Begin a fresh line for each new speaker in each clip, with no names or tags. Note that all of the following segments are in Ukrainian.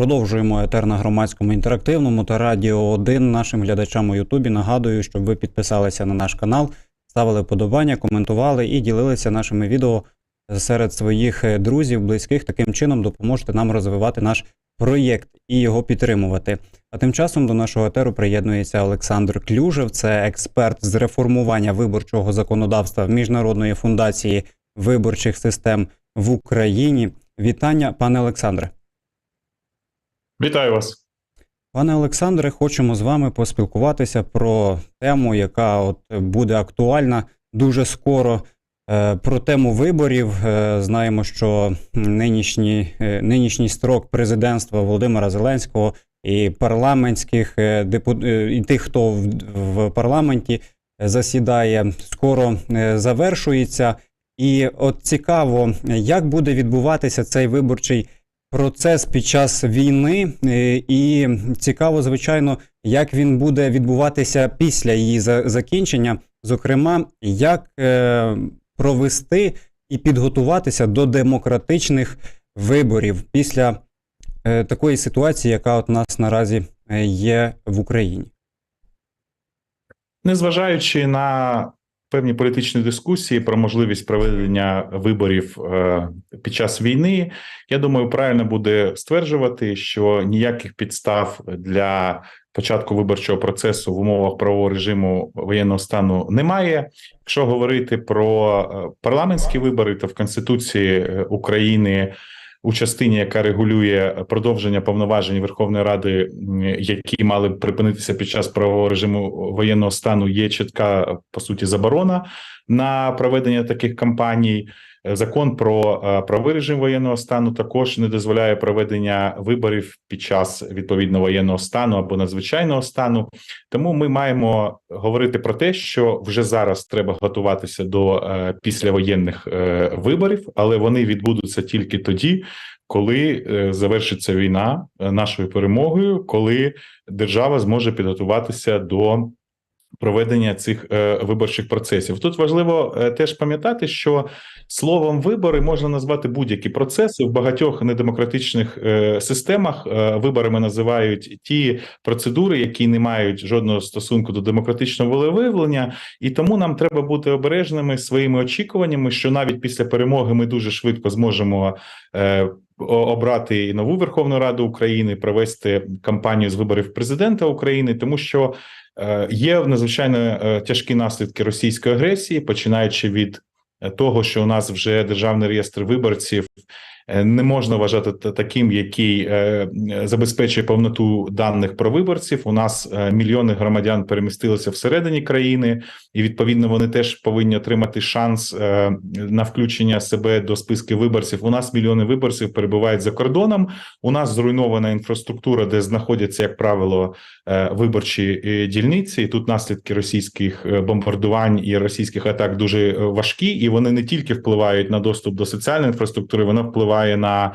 Продовжуємо етер на громадському інтерактивному та радіо 1 нашим глядачам у Ютубі. Нагадую, щоб ви підписалися на наш канал, ставили вподобання, коментували і ділилися нашими відео серед своїх е, друзів, близьких. Таким чином допоможете нам розвивати наш проєкт і його підтримувати. А тим часом до нашого етеру приєднується Олександр Клюжев, це експерт з реформування виборчого законодавства Міжнародної фундації виборчих систем в Україні. Вітання, пане Олександре.
Вітаю вас.
Пане Олександре, хочемо з вами поспілкуватися про тему, яка от буде актуальна дуже скоро. Е, Про тему виборів Е, знаємо, що нинішній, е, нинішній строк президентства Володимира Зеленського і парламентських депу- е, і тих, хто в, парламенті засідає, скоро завершується. І от цікаво, як буде відбуватися цей виборчий процес під час війни, е, і цікаво, звичайно, як він буде відбуватися після її закінчення. Зокрема, як е, провести і підготуватися до демократичних виборів після е, такої ситуації, яка от нас наразі є в Україні.
Незважаючи на певні політичні дискусії про можливість проведення виборів е, під час війни, я думаю, правильно буде стверджувати, що ніяких підстав для початку виборчого процесу в умовах правового режиму воєнного стану немає. Якщо говорити про е, парламентські вибори, то в Конституції е, України. У частині, яка регулює продовження повноважень Верховної Ради, які мали припинитися під час правового режиму воєнного стану, є чітка по суті заборона на проведення таких кампаній. Е, Закон про е, правовий режим воєнного стану також не дозволяє проведення виборів під час відповідно воєнного стану або надзвичайного стану. Тому ми маємо говорити про те, що вже зараз треба готуватися до е, післявоєнних виборів, але вони відбудуться тільки тоді, коли завершиться війна нашою перемогою, коли держава зможе підготуватися до проведення цих е, виборчих процесів. Тут важливо е, теж пам'ятати, що словом вибори можна назвати будь-які процеси в багатьох недемократичних е, системах. е, Виборами називають ті процедури, які не мають жодного стосунку до демократичного волевиявлення, і тому нам треба бути обережними своїми очікуваннями, що навіть після перемоги ми дуже швидко зможемо. е, Обрати і нову Верховну Раду України, провести кампанію з виборів президента України, тому що Є надзвичайно е, тяжкі наслідки російської агресії, починаючи від е, того, що у нас вже державний реєстр виборців е, не можна вважати таким, який е, забезпечує повноту даних про виборців. У нас е, мільйони громадян перемістилися всередині країни, і відповідно вони теж повинні отримати шанс е, на включення себе до списків виборців. У нас мільйони виборців перебувають за кордоном. У нас зруйнована інфраструктура, де знаходяться, як правило, е, виборчі е, дільниці. І тут наслідки російських е, бомбардувань і російських атак дуже е, важкі, і вони не тільки впливають на доступ до соціальної інфраструктури, воно впливає на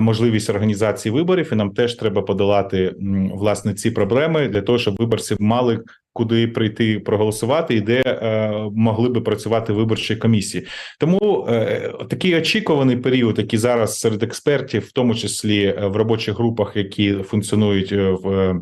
можливість організації виборів. І нам теж треба подолати власне ці проблеми для того, щоб виборці мали куди прийти проголосувати і де е, могли би працювати виборчі комісії. Тому е, такий очікуваний період, який зараз серед експертів, в тому числі е, в робочих групах, які функціонують е, в.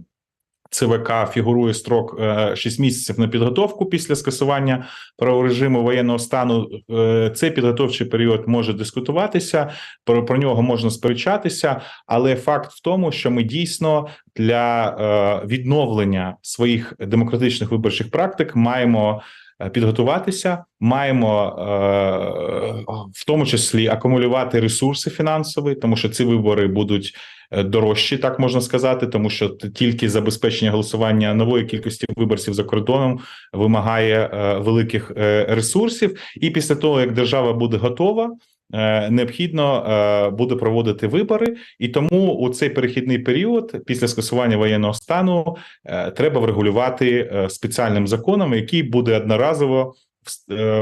Е, ЦВК фігурує строк е, 6 місяців на підготовку після скасування правого режиму воєнного стану. Е, Цей підготовчий період може дискутуватися, про, про нього можна сперечатися, але факт в тому, що ми дійсно для е, відновлення своїх демократичних виборчих практик маємо е, підготуватися, маємо е, в тому числі акумулювати ресурси фінансові, тому що ці вибори будуть е, дорожчі, так можна сказати, тому що тільки забезпечення голосування нової кількості виборців за кордоном вимагає е, великих е, ресурсів. І після того як держава буде готова. Е, Необхідно е, буде проводити вибори, і тому у цей перехідний період після скасування воєнного стану е, треба врегулювати спеціальним законом, який буде одноразово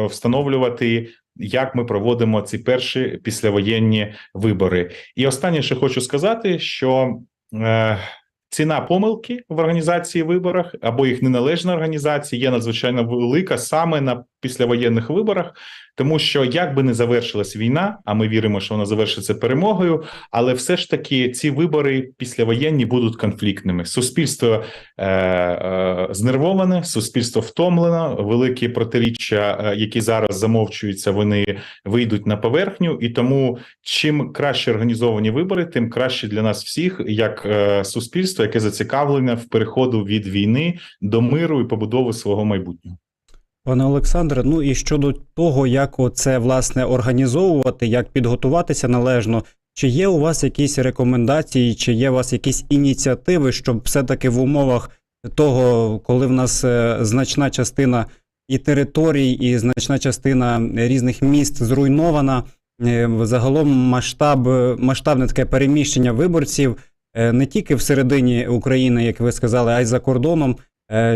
встановлювати, як ми проводимо ці перші післявоєнні вибори. І останнє, що хочу сказати, що е, ціна помилки в організації виборах або їх неналежна організація є надзвичайно велика саме на післявоєнних виборах, тому що як би не завершилась війна, а ми віримо, що вона завершиться перемогою, але все ж таки ці вибори післявоєнні будуть конфліктними. Суспільство е, е, знервоване, суспільство втомлено. Великі протиріччя, е, які зараз замовчуються, вони вийдуть на поверхню, і тому чим краще організовані вибори, тим краще для нас всіх, як е, суспільство, яке зацікавлене в переходу від війни до миру і побудови свого майбутнього.
Пане Олександре, ну і щодо того, як це власне організовувати, як підготуватися належно, чи є у вас якісь рекомендації, чи є у вас якісь ініціативи, щоб все-таки в умовах того, коли в нас е, значна частина і територій, і значна частина різних міст зруйнована, е, загалом масштаб, масштабне таке переміщення виборців е, не тільки всередині України, як ви сказали, а й за кордоном.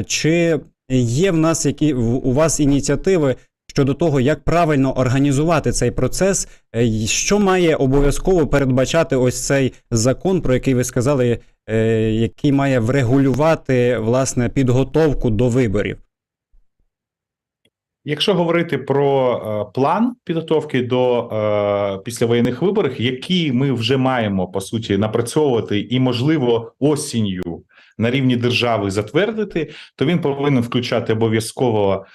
Чи є в нас які у вас ініціативи щодо того, як правильно організувати цей процес? Е, Що має обов'язково передбачати ось цей закон, про який ви сказали, е, який має врегулювати власне підготовку до виборів?
Якщо говорити про е, план підготовки до е, післявоєнних виборів, які ми вже маємо по суті напрацьовувати, і можливо осінню на рівні держави затвердити, то він повинен включати обов'язково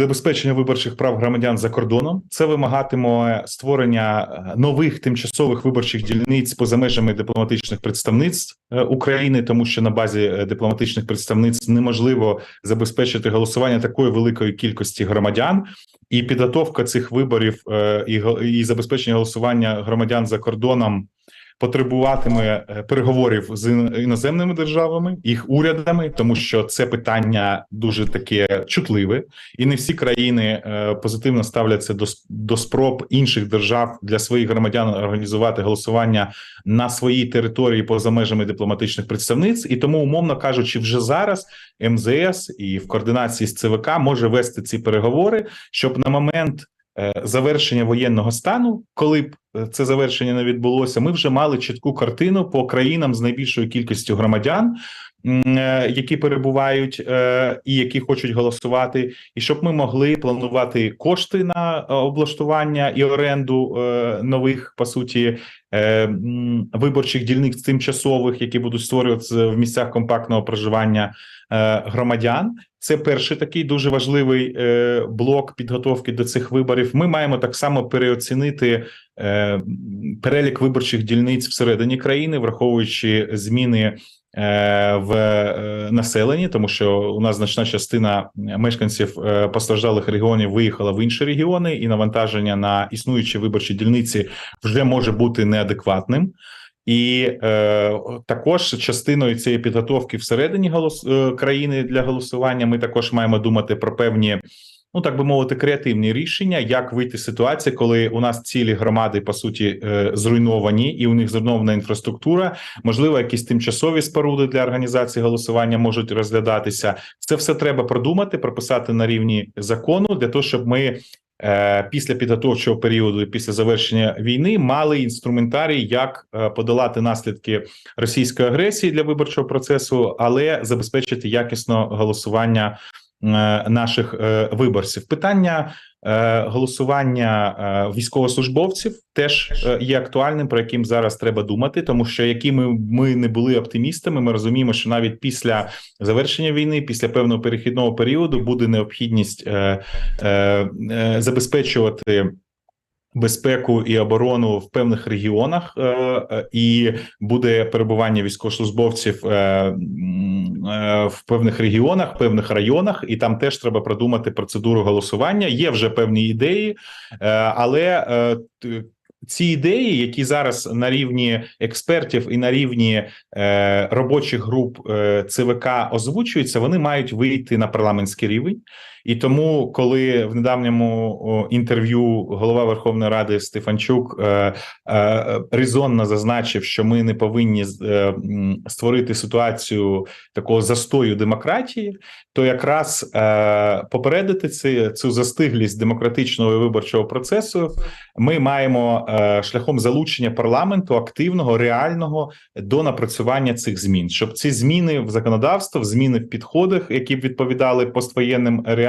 забезпечення виборчих прав громадян за кордоном. Це вимагатиме створення е, нових тимчасових виборчих дільниць поза межами дипломатичних представництв е, України, тому що на базі е, дипломатичних представництв неможливо забезпечити голосування такої великої кількості громадян. І підготовка цих виборів і, і забезпечення голосування громадян за кордоном потребуватиме е, переговорів з іноземними державами, їх урядами, тому що це питання дуже таке чутливе, і не всі країни е, позитивно ставляться до, до спроб інших держав для своїх громадян організувати голосування на своїй території поза межами дипломатичних представництв. І тому, умовно кажучи, вже зараз МЗС і в координації з ЦВК може вести ці переговори, щоб на момент е, завершення воєнного стану, коли б це завершення не відбулося, ми вже мали чітку картину по країнам з найбільшою кількістю громадян, е, які перебувають е, і які хочуть голосувати, і щоб ми могли планувати кошти на е, облаштування і оренду е, нових по суті е, виборчих дільниць тимчасових, які будуть створюватися в місцях компактного проживання е, громадян. Це перший такий дуже важливий е, блок підготовки до цих виборів. Ми маємо так само переоцінити е, перелік виборчих дільниць всередині країни, враховуючи зміни. е, В е, населенні, тому що у нас значна частина мешканців е, постраждалих регіонів виїхала в інші регіони, і навантаження на існуючі виборчі дільниці вже може бути неадекватним. І е, також частиною цієї підготовки всередині голос е, країни для голосування ми також маємо думати про певні, ну так би мовити, креативні рішення, як вийти з ситуації, коли у нас цілі громади по суті е, зруйновані, і у них зруйнована інфраструктура. Можливо, якісь тимчасові споруди для організації голосування можуть розглядатися. Це все треба продумати, прописати на рівні закону для того, щоб ми е, після підготовчого періоду після завершення війни мали інструментарій, як е, подолати наслідки російської агресії для виборчого процесу, але забезпечити якісно голосування наших е, виборців. Питання е, голосування е, військовослужбовців теж е, є актуальним, про яким зараз треба думати, тому що які ми, не були оптимістами, ми розуміємо, що навіть після завершення війни, після певного перехідного періоду, буде необхідність е, е, е, забезпечувати. Безпеку і оборону в певних регіонах, е, і буде перебування військовослужбовців е, е, в певних регіонах, певних районах, і там теж треба продумати процедуру голосування. Є вже певні ідеї, але ці ідеї, які зараз на рівні експертів і на рівні е, робочих груп е, ЦВК озвучуються, вони мають вийти на парламентський рівень. І тому, коли в недавньому інтерв'ю голова Верховної Ради Стефанчук е, е, резонно зазначив, що ми не повинні е, створити ситуацію такого застою демократії, то якраз попередити цю застиглість демократичного виборчого процесу ми маємо шляхом залучення парламенту активного, реального до напрацювання цих змін, щоб ці зміни в законодавство, зміни в підходах, які б відповідали поствоєнним реаліям,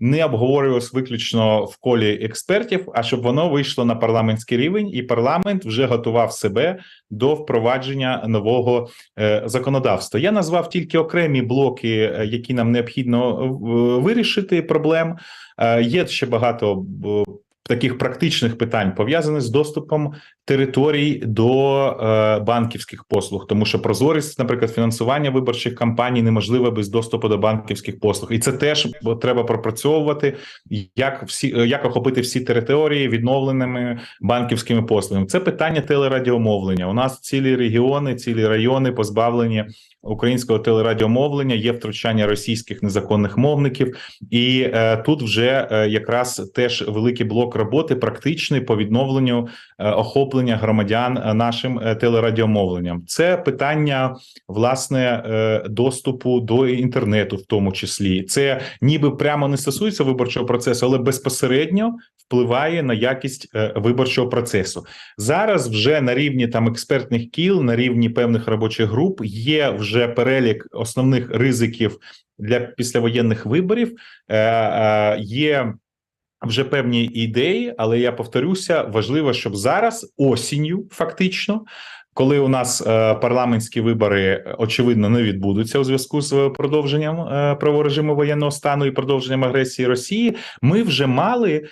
не обговорювалось виключно в колі експертів, а щоб воно вийшло на парламентський рівень, і парламент вже готував себе до впровадження нового е, законодавства. Я назвав тільки окремі блоки, е, які нам необхідно е, вирішити проблем. Є ще багато таких практичних питань пов'язаних з доступом територій до е, банківських послуг, тому що прозорість, наприклад, фінансування виборчих кампаній неможливе без доступу до банківських послуг, і це теж треба пропрацьовувати, як всі як охопити всі території відновленими банківськими послугами. Це питання телерадіомовлення. У нас цілі регіони, цілі райони позбавлені українського телерадіомовлення, є втручання російських незаконних мовників, і е, тут вже е, якраз теж великий блок роботи практичний по відновленню е, охоплення громадян е, нашим е, телерадіомовленням. Це питання власне е, доступу до інтернету, в тому числі. Це ніби прямо не стосується виборчого процесу, але безпосередньо впливає на якість е, виборчого процесу. Зараз вже на рівні там експертних кіл, на рівні певних робочих груп є вже перелік основних ризиків для післявоєнних виборів. Е, е, Є вже певні ідеї, але я повторюся, важливо, щоб зараз осінню, фактично. Коли у нас е, парламентські вибори очевидно не відбудуться у зв'язку з продовженням е, праворежиму воєнного стану і продовженням агресії Росії, ми вже мали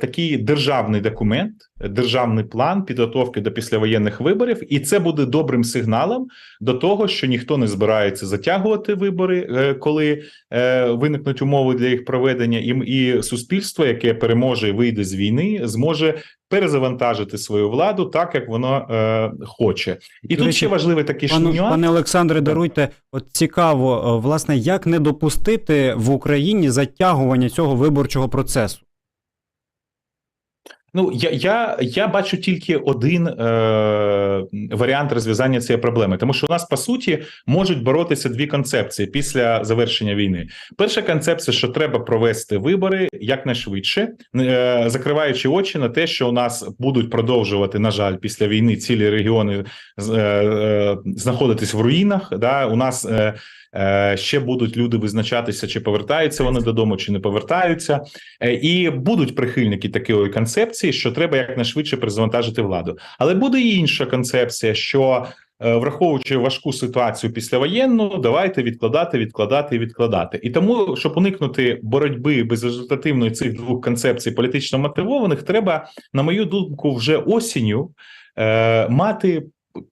такий державний документ, державний план підготовки до післявоєнних виборів, і це буде добрим сигналом до того, що ніхто не збирається затягувати вибори, е, коли е, виникнуть умови для їх проведення, і, суспільство, яке переможе і вийде з війни, зможе перезавантажити свою владу так, як воно е, хоче. І
До
тут
речі,
ще важливий такий
Пане,
нюанс.
пане Олександре, даруйте, от цікаво, е, власне, як не допустити в Україні затягування цього виборчого процесу?
Ну я, я, я бачу тільки один е, варіант розв'язання цієї проблеми, тому що у нас по суті можуть боротися дві концепції після завершення війни. Перша концепція, що треба провести вибори якнайшвидше, е, закриваючи очі на те, що у нас будуть продовжувати, на жаль, після війни цілі регіони е, е, знаходитись в руїнах. Да, у нас е, ще будуть люди визначатися, чи повертаються вони додому, чи не повертаються. Е, І будуть прихильники такої концепції, що треба якнайшвидше перезавантажити владу. Але буде і інша концепція, що е, враховуючи важку ситуацію післявоєнну, давайте відкладати, відкладати і відкладати. І тому, щоб уникнути боротьби безрезультативної цих двох концепцій політично мотивованих, треба, на мою думку, вже осінню е, мати.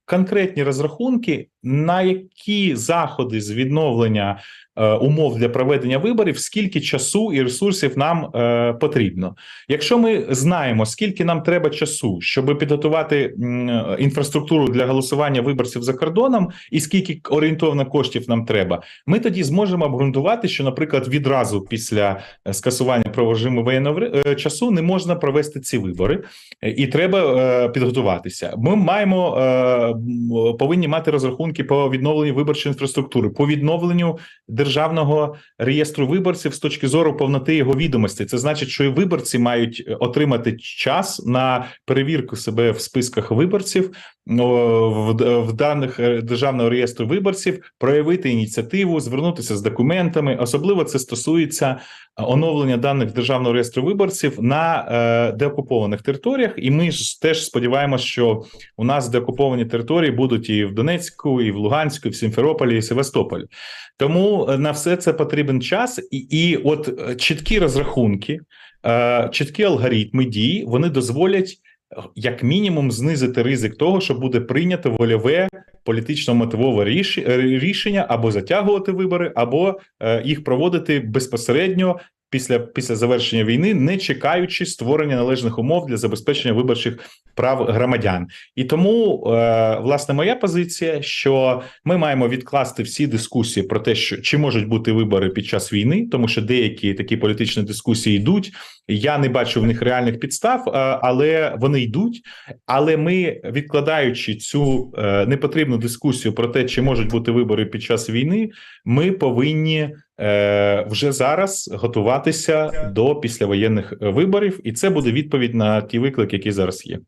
Конкретні розрахунки, на які заходи з відновлення умов для проведення виборів, скільки часу і ресурсів нам е, потрібно. Якщо ми знаємо, скільки нам треба часу, щоб підготувати інфраструктуру для голосування виборців за кордоном, і скільки орієнтовно коштів нам треба, ми тоді зможемо обґрунтувати, що, наприклад, відразу після е, скасування правожиму воєнного е, часу не можна провести ці вибори, е, і треба е, підготуватися. Ми маємо е, повинні мати розрахунки по відновленню виборчої інфраструктури, по відновленню державного реєстру виборців з точки зору повноти його відомостей. Це значить, що і виборці мають е, отримати час на перевірку себе в списках виборців в, даних е, державного реєстру виборців, проявити ініціативу, звернутися з документами. Особливо це стосується оновлення даних державного реєстру виборців на е, деокупованих територіях. І ми ж теж сподіваємося, що у нас деокуповані території будуть і в Донецьку, і в Луганську, і в Сімферополі, і Севастополі. Тому е, на все це потрібен час, і, і от е, чіткі розрахунки, е, чіткі алгоритми дій вони дозволять. е, Як мінімум знизити ризик того, що буде прийнято вольове політично мотивове ріш- рішення або затягувати вибори, або їх проводити безпосередньо після, після завершення війни, не чекаючи створення належних умов для забезпечення виборчих прав громадян. І тому, е, власне, моя позиція, що ми маємо відкласти всі дискусії про те, що чи можуть бути вибори під час війни, тому що деякі такі політичні дискусії йдуть. Я не бачу в них реальних підстав, е, але вони йдуть. Але ми, відкладаючи цю е, непотрібну дискусію про те, чи можуть бути вибори під час війни, ми повинні вже зараз готуватися до післявоєнних е, виборів, і це буде відповідь на ті виклики, які зараз є.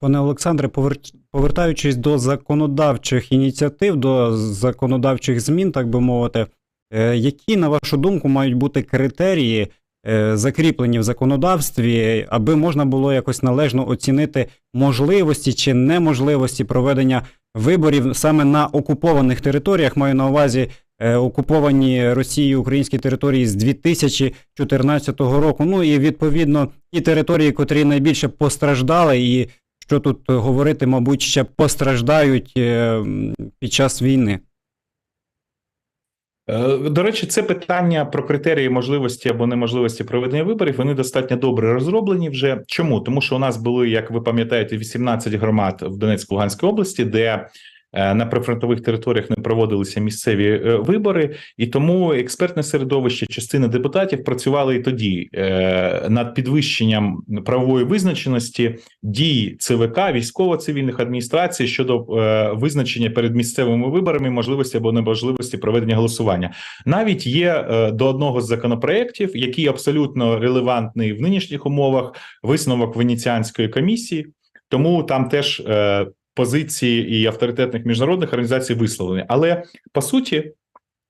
Пане Олександре, повер- повертаючись до законодавчих ініціатив, до законодавчих змін, так би мовити, е, які, на вашу думку, мають бути критерії, е, закріплені в законодавстві, аби можна було якось належно оцінити можливості чи неможливості проведення виборів саме на окупованих територіях, маю на увазі е, окуповані Росією українські території з 2014 року. Ну і відповідно ті території, котрі найбільше постраждали, і що тут говорити, мабуть, ще постраждають е, під час війни.
Е, До речі, це питання про критерії можливості або неможливості проведення виборів. Вони достатньо добре розроблені вже. Чому? Тому що у нас були, як ви пам'ятаєте, 18 громад в Донецькій Луганській області, де е, на прифронтових територіях не проводилися місцеві е, вибори, і тому експертне середовище, частина депутатів працювали і тоді е, над підвищенням правової визначеності дій ЦВК, військово-цивільних адміністрацій щодо е, визначення перед місцевими виборами можливості або неможливості проведення голосування. Навіть є е, до одного з законопроєктів, який абсолютно релевантний в нинішніх умовах, висновок Венеціанської комісії, тому там теж е, позиції і авторитетних міжнародних організацій висловлені. Але по суті,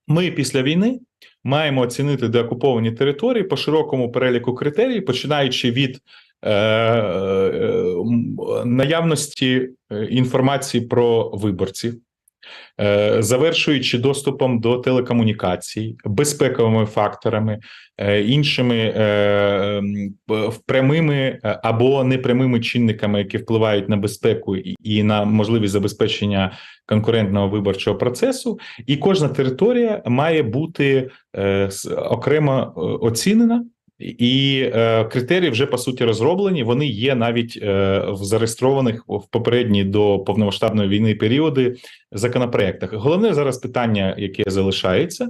ми після війни маємо оцінити деокуповані території по широкому переліку критерій, починаючи від е, е, наявності е, інформації про виборців, завершуючи доступом до телекомунікацій, безпековими факторами, е, іншими е, прямими е, або непрямими чинниками, які впливають на безпеку і- на можливість забезпечення конкурентного виборчого процесу, і кожна територія має бути е, окремо е, оцінена. І е, критерії вже по суті розроблені. Вони є навіть е, в зареєстрованих в попередні до повномасштабної війни періоди законопроектах. Головне зараз питання, яке залишається,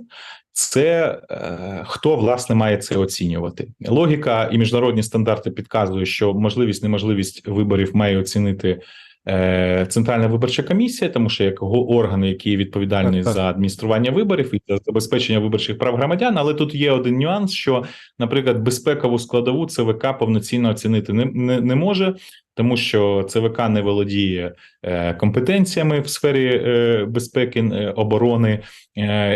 це е, хто власне має це оцінювати. Логіка і міжнародні стандарти підказують, що можливість неможливість виборів має оцінити. Е, Центральна виборча комісія, тому що як органи, орган, який відповідальний
Так, так.
за адміністрування виборів і за забезпечення виборчих прав громадян, але тут є один нюанс: що, наприклад, безпекову складову ЦВК повноцінно оцінити не, не, не може, тому що ЦВК не володіє е, компетенціями в сфері е, безпеки е, оборони,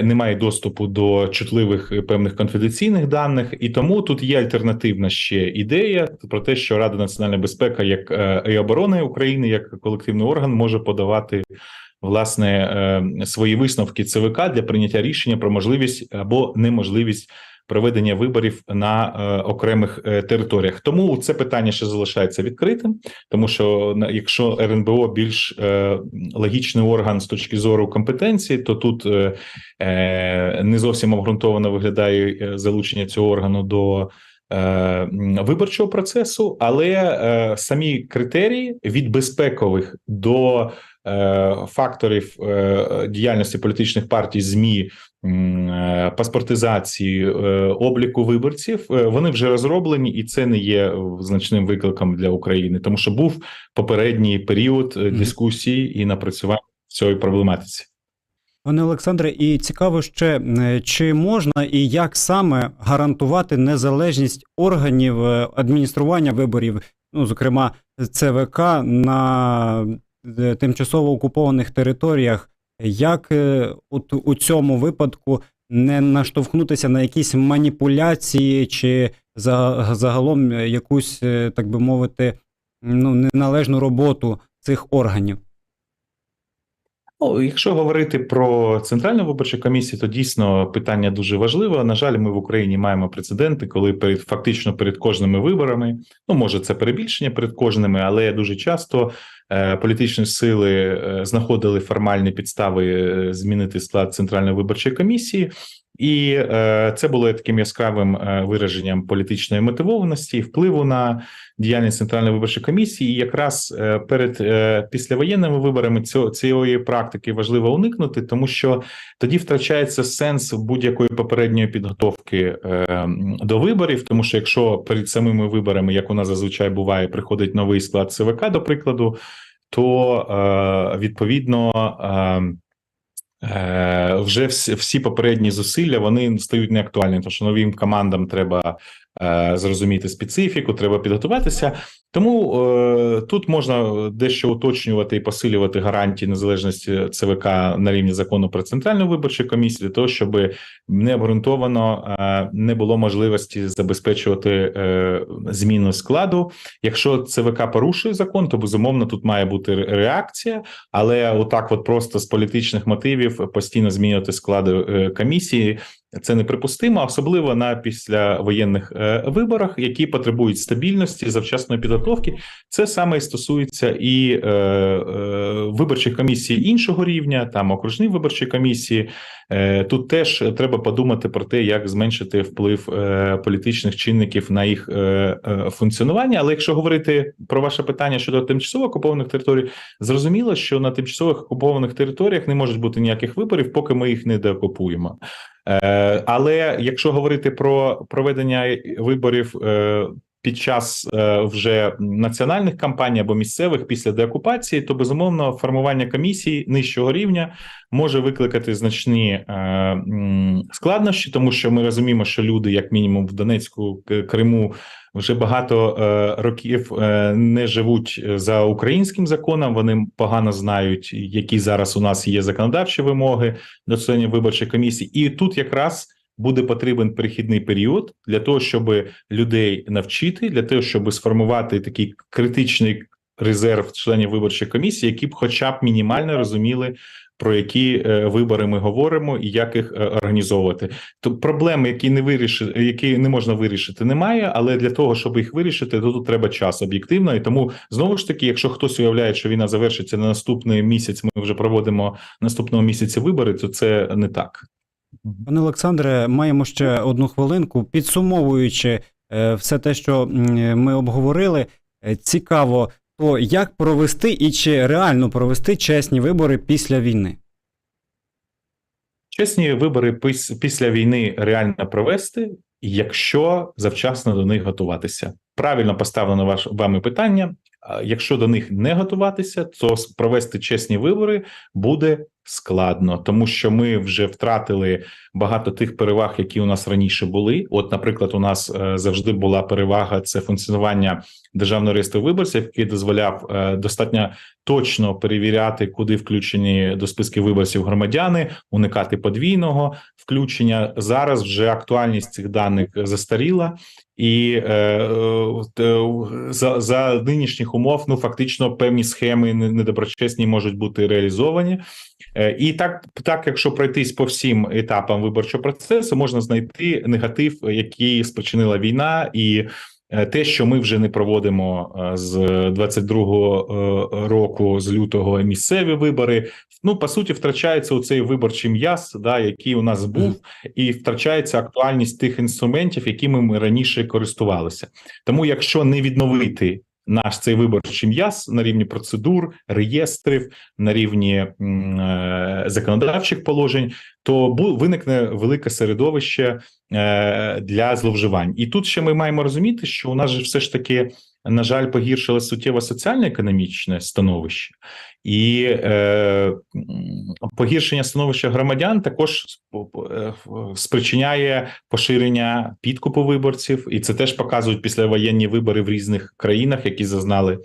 немає доступу до чутливих певних конфіденційних даних, і тому тут є альтернативна ще ідея про те, що Рада національної безпеки як і оборони України, як колективний орган, може подавати. Власне, свої висновки ЦВК для прийняття рішення про можливість або неможливість проведення виборів на е, окремих е, територіях. Тому це питання ще залишається відкритим, тому що якщо РНБО більш е, логічний орган з точки зору компетенції, то тут не зовсім обґрунтовано виглядає залучення цього органу до. Виборчого процесу, але самі критерії від безпекових до факторів е, діяльності політичних партій, змі, е, паспортизації, е, обліку виборців, е, вони вже розроблені, і це не є е, значним викликом для України, тому що був попередній період е, дискусії і напрацювання в цій проблематиці.
Пане Олександре, і цікаво ще, е, чи можна і як саме гарантувати незалежність органів е, адміністрування виборів, ну, зокрема, ЦВК на е, тимчасово окупованих територіях, як е, от у цьому випадку не наштовхнутися на якісь маніпуляції чи за- загалом якусь, е, так би мовити, ну, неналежну роботу цих органів?
Ну, якщо говорити про центральну виборчу комісію, то дійсно питання дуже важливе. На жаль, ми в Україні маємо прецеденти, коли перед фактично перед кожними виборами, ну може це перебільшення перед кожними, але дуже часто політичні сили е, знаходили формальні підстави е, змінити склад центральної виборчої комісії. І е, це було таким яскравим е, вираженням політичної мотивованості, впливу на діяльність центральної виборчої комісії. І якраз е, перед е, післявоєнними виборами цього цієї практики важливо уникнути, тому що тоді втрачається сенс будь-якої попередньої підготовки е, до виборів. Тому що якщо перед самими виборами, як у нас зазвичай буває, приходить новий склад ЦВК, до прикладу, то е, відповідно. Е, вже всі, всі попередні зусилля вони стають неактуальними, тому що новим командам треба е, зрозуміти специфіку, треба підготуватися. Тому е, тут можна дещо уточнювати і посилювати гарантії незалежності ЦВК на рівні закону про центральну виборчу комісію, для того, щоб необґрунтовано е, не було можливості забезпечувати е, зміну складу. Якщо ЦВК порушує закон, то безумовно тут має бути реакція, але отак, от просто з політичних мотивів постійно змінювати склади е, комісії. Це неприпустимо, особливо на післявоєнних е, виборах, які потребують стабільності, завчасної підготовки. Це саме і стосується і е, е, виборчих комісій іншого рівня, там окружні виборчі комісії. Е, тут теж треба подумати про те, як зменшити вплив е, політичних чинників на їх е, е, функціонування. Але якщо говорити про ваше питання щодо тимчасово окупованих територій, зрозуміло, що на тимчасових окупованих територіях не можуть бути ніяких виборів, поки ми їх не деокупуємо. Е, Але якщо говорити про проведення виборів е, під час е, вже національних кампаній або місцевих після деокупації, то безумовно формування комісії нижчого рівня може викликати значні складнощі, тому що ми розуміємо, що люди, як мінімум, в Донецьку Криму. Вже багато е, років е, не живуть за українським законом. Вони погано знають, які зараз у нас є законодавчі вимоги до членів виборчої комісії, і тут якраз буде потрібен перехідний період для того, щоб людей навчити, для того, щоб сформувати такий критичний резерв членів виборчої комісії, які б, хоча б мінімально розуміли. Про які е, вибори ми говоримо і як їх е, організовувати, то проблеми, які не вирішити, які не можна вирішити, немає. Але для того, щоб їх вирішити, то тут треба час об'єктивно. І тому знову ж таки, якщо хтось уявляє, що війна завершиться на наступний місяць, ми вже проводимо наступного місяця вибори, то це не так.
Пане Олександре, маємо ще одну хвилинку. Підсумовуючи е, все те, що ми обговорили, цікаво, то як провести і чи реально провести чесні вибори після війни?
Чесні вибори після війни реально провести, якщо завчасно до них готуватися. Правильно поставлено ваш вами питання. Якщо до них не готуватися, то провести чесні вибори буде складно, тому що ми вже втратили багато тих переваг, які у нас раніше були. От, наприклад, у нас е, завжди була перевага це функціонування державного реєстру виборців, який дозволяв е, достатньо точно перевіряти, куди включені до списків виборців громадяни, уникати подвійного включення. Зараз вже актуальність цих даних застаріла, і е, е, за, за нинішніх умов ну фактично певні схеми не- недоброчесні можуть бути реалізовані. Е, І так, так, якщо пройтись по всім етапам виборчого процесу, можна знайти негатив, який спричинила війна, і е, те, що ми вже не проводимо е, з 22-го е, року, з лютого місцеві вибори. Ну по суті, втрачається у цей виборчий м'яз, да, який у нас був, і втрачається актуальність тих інструментів, якими ми раніше користувалися. Тому, якщо не відновити наш цей виборчий м'яз на рівні процедур, реєстрів, на рівні е, законодавчих положень, то виникне велике середовище е, для зловживань. І тут ще ми маємо розуміти, що у нас же все ж таки. На жаль, погіршило суттєво соціально-економічне становище, і е, погіршення становища громадян також е, спричиняє поширення підкупу виборців, і це теж показують післявоєнні вибори в різних країнах, які зазнали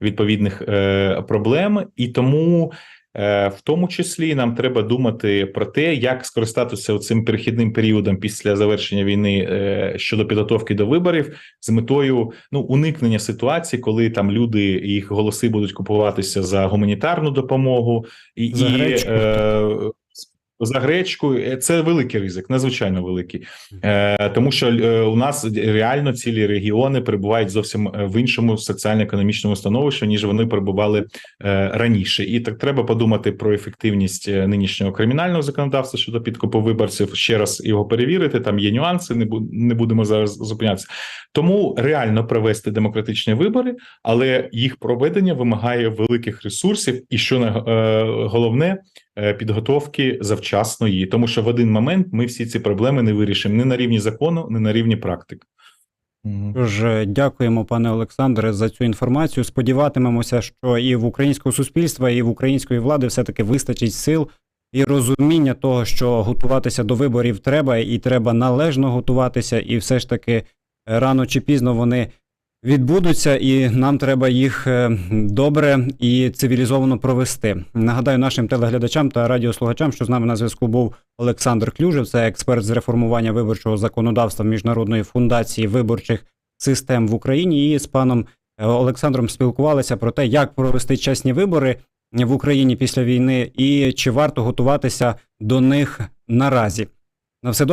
відповідних е, проблем, і тому. Е, В тому числі нам треба думати про те, як скористатися цим перехідним періодом після завершення війни е, щодо підготовки до виборів з метою ну уникнення ситуації, коли там люди їх голоси будуть купуватися за гуманітарну допомогу. І,
За
і е, за гречку. Е, Це великий ризик, надзвичайно великий, е, тому що е, у нас реально цілі регіони перебувають зовсім е, в іншому соціально-економічному становищі, ніж вони перебували раніше. І так треба подумати про ефективність нинішнього кримінального законодавства щодо підкупу виборців. Ще раз його перевірити. Там є нюанси, не бу- не будемо зараз зупинятися. Тому реально провести демократичні вибори, але їх проведення вимагає великих ресурсів, і що на- головне підготовки завчасної, тому що в один момент ми всі ці проблеми не вирішимо ні на рівні закону, ні на рівні практик.
Е, дякуємо, пане Олександре, за цю інформацію. Сподіватимемося, що і в українського суспільства, і в української влади все таки вистачить сил, і розуміння того, що готуватися до виборів треба, і треба належно готуватися, і все ж таки е, рано чи пізно вони відбудуться, і нам треба їх е, добре і цивілізовано провести. Нагадаю нашим телеглядачам та радіослухачам, що з нами на зв'язку був Олександр Клюжев, це експерт з реформування виборчого законодавства Міжнародної фундації виборчих систем в Україні. І з паном е, Олександром спілкувалися про те, як провести чесні вибори в Україні після війни, і чи варто готуватися до них наразі. На все